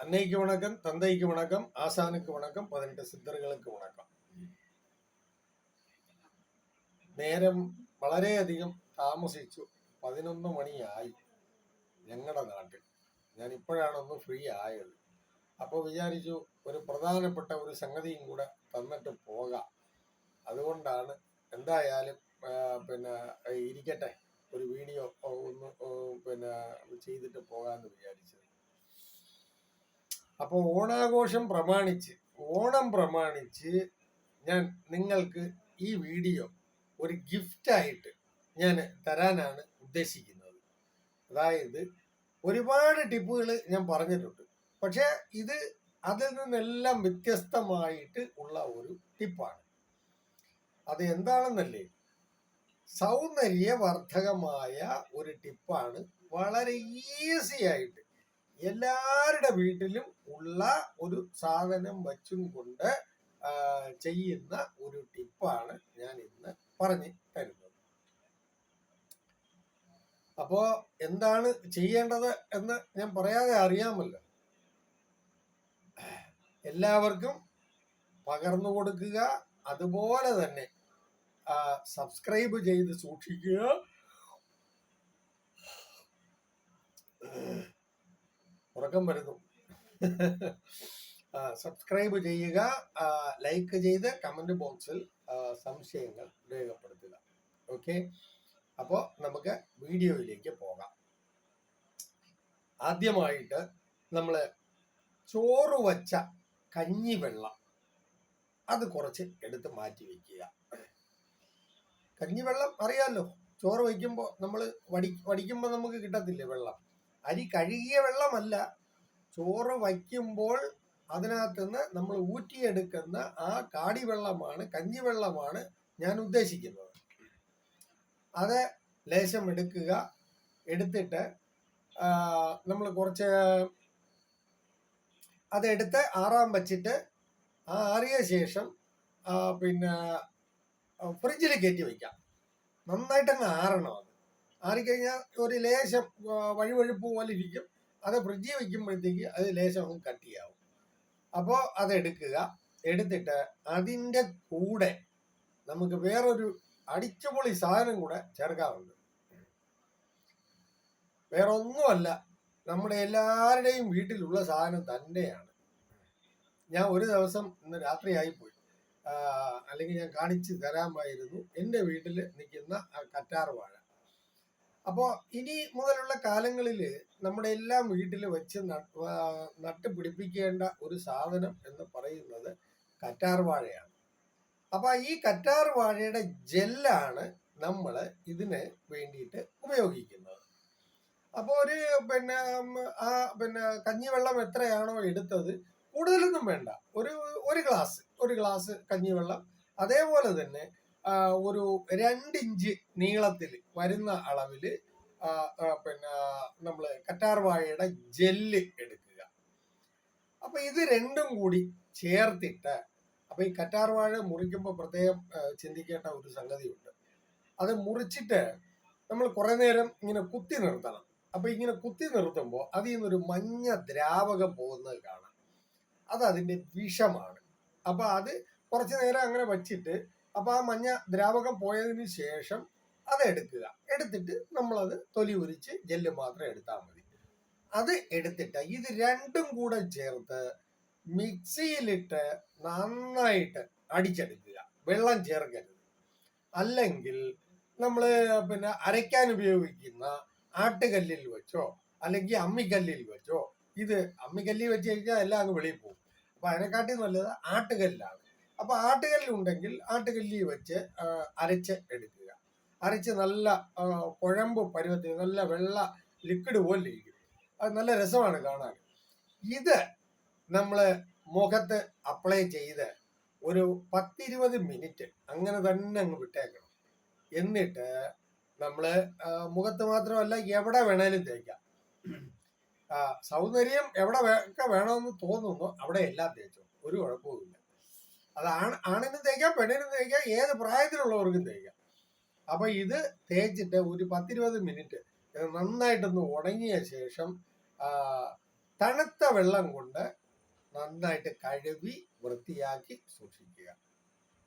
அன்னைக்கு வணக்கம் தந்தைக்கு வணக்கம் ஆசானுக்கு வணக்கம் பதினெட்டு சித்தர்களுக்கு വണക്കം നേരം വളരെയധികം താമസിച്ചു പതിനൊന്ന് മണിയായി ഞങ്ങളുടെ നാട്ടിൽ ഞാൻ ഇപ്പോഴാണ് ഒന്ന് ഫ്രീ ആയത് അപ്പോൾ വിചാരിച്ചു ഒരു പ്രധാനപ്പെട്ട ഒരു സംഗതിയും കൂടെ തന്നിട്ട് പോകാം അതുകൊണ്ടാണ് എന്തായാലും ആ, പിന്നെ ഇരിക്കട്ടെ ഒരു വീഡിയോ ഒന്ന് ഓ, പിന്നെ ചെയ്തിട്ട് പോകാമെന്ന് വിചാരിച്ചത് അപ്പോൾ ഓണാഘോഷം പ്രമാണിച്ച് ഓണം പ്രമാണിച്ച് ഞാൻ നിങ്ങൾക്ക് ഈ വീഡിയോ ഒരു ഗിഫ്റ്റായിട്ട് ഞാൻ തരാനാണ് ഉദ്ദേശിക്കുന്നത്. അതായത് ഒരുപാട് ടിപ്പുകൾ ഞാൻ പറഞ്ഞിട്ടുണ്ട്. പക്ഷേ ഇത് അതിൽ നിന്നെല്ലാം വ്യത്യസ്തമായിട്ട് ഉള്ള ഒരു ടിപ്പാണ്. അത് എന്താണെന്നല്ലേ? സൗന്ദര്യവർദ്ധകമായ ഒരു ടിപ്പാണ്. വളരെ ഈസി ആയിട്ട് എല്ലാവരുടെ വീട്ടിലും ഉള്ള ഒരു സാധനം വച്ചും കൊണ്ട് ചെയ്യുന്ന ഒരു ടിപ്പാണ് ഞാൻ ഇന്ന് പറഞ്ഞു തരുന്നത്. അപ്പോ എന്താണ് ചെയ്യേണ്ടത് എന്ന് ഞാൻ പറയാതെ അറിയാമല്ലോ. എല്ലാവർക്കും പകർന്നു കൊടുക്കുക അതുപോലെ തന്നെ സബ്സ്ക്രൈബ് ചെയ്ത് സൂക്ഷിക്കുക. ഉറക്കം വരുന്നു. സബ്സ്ക്രൈബ് ചെയ്യുക ലൈക്ക് ചെയ്ത് കമന്റ് ബോക്സിൽ സംശയങ്ങൾ രേഖപ്പെടുത്തുക. ഓക്കെ അപ്പോൾ നമുക്ക് വീഡിയോയിലേക്ക് പോകാം. ആദ്യമായിട്ട് നമ്മൾ ചോറ് വച്ച കഞ്ഞിവെള്ളം അത് കുറച്ച് എടുത്ത് മാറ്റി വെക്കുക. കഞ്ഞിവെള്ളം അറിയാമല്ലോ ചോറ് വയ്ക്കുമ്പോൾ നമ്മൾ വടി വടിക്കുമ്പോൾ നമുക്ക് കിട്ടത്തില്ലേ വെള്ളം? അരി കഴുകിയ വെള്ളമല്ല. ചോറ് വയ്ക്കുമ്പോൾ അതിനകത്തുനിന്ന് നമ്മൾ ഊറ്റിയെടുക്കുന്ന ആ കാടി വെള്ളമാണ് കഞ്ഞി വെള്ളമാണ് ഞാൻ ഉദ്ദേശിക്കുന്നത്. അത് ലേശം എടുക്കുക. എടുത്തിട്ട് നമ്മൾ കുറച്ച് അതെടുത്ത് ആറാൻ വച്ചിട്ട് ആ ആറിയ ശേഷം പിന്നെ ഫ്രിഡ്ജിൽ കയറ്റി വയ്ക്കാം നന്നായിട്ടങ്ങ് ആറണം അത്. ആറിക്കഴിഞ്ഞാൽ ഒരു ലേശം വഴിവഴുപ്പ് പോലെ ഇരിക്കും. അത് ഫ്രിഡ്ജിൽ വെക്കുമ്പോഴത്തേക്ക് അത് ലേശം ഒന്ന് കട്ടിയാവും അപ്പോൾ അതെടുക്കുക എടുത്തിട്ട് അതിന്റെ കൂടെ നമുക്ക് വേറൊരു അടിച്ചുപൊളി സാധനം കൂടെ ചേർക്കാറുണ്ട്. വേറെ ഒന്നുമല്ല നമ്മുടെ എല്ലാവരുടെയും വീട്ടിലുള്ള സാധനം തന്നെയാണ്. ഞാൻ ഒരു ദിവസം ഇന്ന് രാത്രിയായിപ്പോയി അല്ലെങ്കിൽ ഞാൻ കാണിച്ചു തരാമായിരുന്നു. എന്റെ വീട്ടിൽ നിൽക്കുന്ന കറ്റാർ വാഴ. അപ്പോൾ ഇനി മുതലുള്ള കാലങ്ങളിൽ നമ്മുടെ എല്ലാം വീട്ടിൽ വെച്ച് നട്ട് പിടിപ്പിക്കേണ്ട ഒരു സാധനം എന്ന് പറയുന്നത് കറ്റാർ വാഴയാണ്. അപ്പൊ ഈ കറ്റാർ വാഴയുടെ ജെല്ലാണ് നമ്മൾ ഇതിന് വേണ്ടിയിട്ട് ഉപയോഗിക്കുന്നത്. അപ്പോൾ ഒരു പിന്നെ ആ പിന്നെ കഞ്ഞിവെള്ളം എത്രയാണോ എടുത്തത് കൂടുതലൊന്നും വേണ്ട. ഒരു ഒരു ഗ്ലാസ് ഒരു ഗ്ലാസ് കഞ്ഞിവെള്ളം. അതേപോലെ തന്നെ ഒരു രണ്ടിഞ്ച് നീളത്തിൽ വരുന്ന അളവിൽ പിന്നെ നമ്മൾ കറ്റാർവാഴയുടെ ജെല്ല് എടുക്കുക. അപ്പൊ ഇത് രണ്ടും കൂടി ചേർത്തിട്ട് അപ്പൊ ഈ കറ്റാർവാഴ മുറിക്കുമ്പോൾ പ്രത്യേകം ചിന്തിക്കേണ്ട ഒരു സംഗതിയുണ്ട്. അത് മുറിച്ചിട്ട് നമ്മൾ കുറെ നേരം ഇങ്ങനെ കുത്തി നിർത്തണം. അപ്പൊ ഇങ്ങനെ കുത്തി നിർത്തുമ്പോൾ അതിൽ നിന്നൊരു മഞ്ഞ ദ്രാവകം പോകുന്നത് കാണാം. അത് അതിന്റെ വിഷമാണ്. അപ്പൊ അത് കുറച്ചു നേരം അങ്ങനെ വച്ചിട്ട് അപ്പൊ ആ മഞ്ഞ ദ്രാവകം പോയതിന് ശേഷം അത് എടുക്കുക. എടുത്തിട്ട് നമ്മളത് തൊലി ഉരിച്ച് ജെല്ല് മാത്രം എടുത്താൽ മതി. അത് എടുത്തിട്ട് ഇത് രണ്ടും കൂടെ ചേർത്ത് മിക്സിയിലിട്ട് നന്നായിട്ട് അടിച്ചെടുക്കുക. വെള്ളം ചേർക്കരുത്. അല്ലെങ്കിൽ നമ്മൾ പിന്നെ അരയ്ക്കാൻ ഉപയോഗിക്കുന്ന ആട്ടുകല്ലിൽ വെച്ചോ അല്ലെങ്കിൽ അമ്മിക്കല്ലിൽ വെച്ചോ ഇത് അമ്മിക്കല്ലിൽ വെച്ച് കഴിഞ്ഞാൽ എല്ലാം അങ്ങ് വെളിയിൽ പോകും. അപ്പൊ അതിനെക്കാട്ടി നല്ലത് ആട്ടുകല്ലാണ്. അപ്പൊ ആട്ടുകല്ലുണ്ടെങ്കിൽ ആട്ടുകല്ലിൽ വെച്ച് അരച്ച് എടുക്കുക. അരച്ച് നല്ല കുഴമ്പ് പരുവത്തിൽ നല്ല വെള്ള ലിക്വിഡ് പോലെ ഇരിക്കും. അത് നല്ല രസമാണ് കാണാൻ. ഇത് നമ്മൾ മുഖത്ത് അപ്ലൈ ചെയ്ത് ഒരു പത്തിരുപത് മിനിറ്റ് അങ്ങനെ തന്നെ അങ്ങ് വിട്ടേക്കണം. എന്നിട്ട് നമ്മൾ മുഖത്ത് മാത്രമല്ല എവിടെ വേണേലും തേക്കാം. സൗന്ദര്യം എവിടെ ഒക്കെ വേണമെന്ന് തോന്നുന്നു അവിടെ എല്ലാം തേച്ചു ഒരു കുഴപ്പവുമില്ല. അത് ആണ് ആണിനും തേക്കാം പെണ്ണിനും തേക്കാം ഏത് പ്രായത്തിലുള്ളവർക്കും തേക്കാം. അപ്പൊ ഇത് തേച്ചിട്ട് ഒരു പത്തിരുപത് മിനിറ്റ് നന്നായിട്ടൊന്ന് ഉണങ്ങിയ ശേഷം തണുത്ത വെള്ളം കൊണ്ട് നന്നായിട്ട് കഴുകി വൃത്തിയാക്കി സൂക്ഷിക്കുക.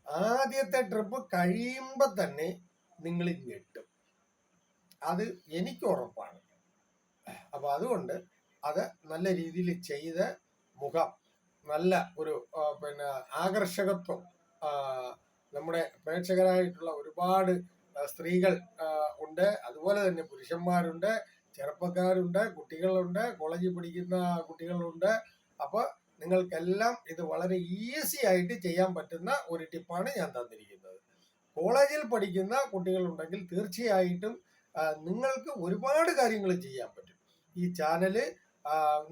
ആദ്യത്തെ ട്രിപ്പ് കഴിയുമ്പോൾ തന്നെ നിങ്ങൾ ഞെട്ടും. അത് എനിക്ക് ഉറപ്പാണ്. അപ്പൊ അതുകൊണ്ട് അത് നല്ല രീതിയിൽ ചെയ്ത് മുഖം നല്ല ഒരു പിന്നെ ആകർഷകത്വം നമ്മുടെ പ്രേക്ഷകരായിട്ടുള്ള ഒരുപാട് സ്ത്രീകൾ ഉണ്ട്. അതുപോലെ തന്നെ പുരുഷന്മാരുണ്ട് ചെറുപ്പക്കാരുണ്ട് കുട്ടികളുണ്ട് കോളേജിൽ പഠിക്കുന്ന കുട്ടികളുണ്ട്. അപ്പൊ നിങ്ങൾക്കെല്ലാം ഇത് വളരെ ഈസി ആയിട്ട് ചെയ്യാൻ പറ്റുന്ന ഒരു ടിപ്പാണ് ഞാൻ തന്നിരിക്കുന്നത്. കോളേജിൽ പഠിക്കുന്ന കുട്ടികളുണ്ടെങ്കിൽ തീർച്ചയായിട്ടും നിങ്ങൾക്ക് ഒരുപാട് കാര്യങ്ങൾ ചെയ്യാൻ പറ്റും. ഈ ചാനൽ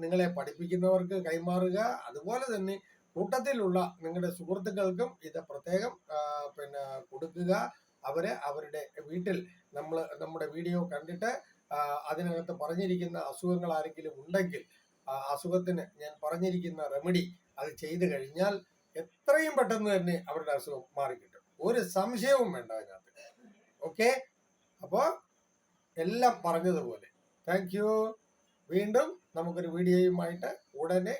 നിങ്ങളെ പഠിപ്പിക്കുന്നവർക്ക് കൈമാറുക. അതുപോലെ തന്നെ കൂട്ടത്തിലുള്ള നിങ്ങളുടെ സുഹൃത്തുക്കൾക്കും ഇത് പ്രത്യേകം പിന്നെ കൊടുക്കുക. അവരെ അവരുടെ വീട്ടിൽ നമ്മൾ നമ്മുടെ വീഡിയോ കണ്ടിട്ട് അതിനകത്ത് പറഞ്ഞിരിക്കുന്ന അസുഖങ്ങൾ ആരെങ്കിലും ഉണ്ടെങ്കിൽ അസുഖത്തിന് ഞാൻ പറഞ്ഞിരിക്കുന്ന റെമഡി അത് ചെയ്തു കഴിഞ്ഞാൽ എത്രയും പെട്ടെന്ന് തന്നെ അവരുടെ അസുഖം മാറിക്കിട്ടും. ഒരു സംശയവും വേണ്ട അതിനകത്ത്. ഓക്കെ അപ്പോൾ എല്ലാം പറഞ്ഞതുപോലെ. താങ്ക് യു വീണ്ടും നമുക്കൊരു വീഡിയോയുമായിട്ട് ഉടനെ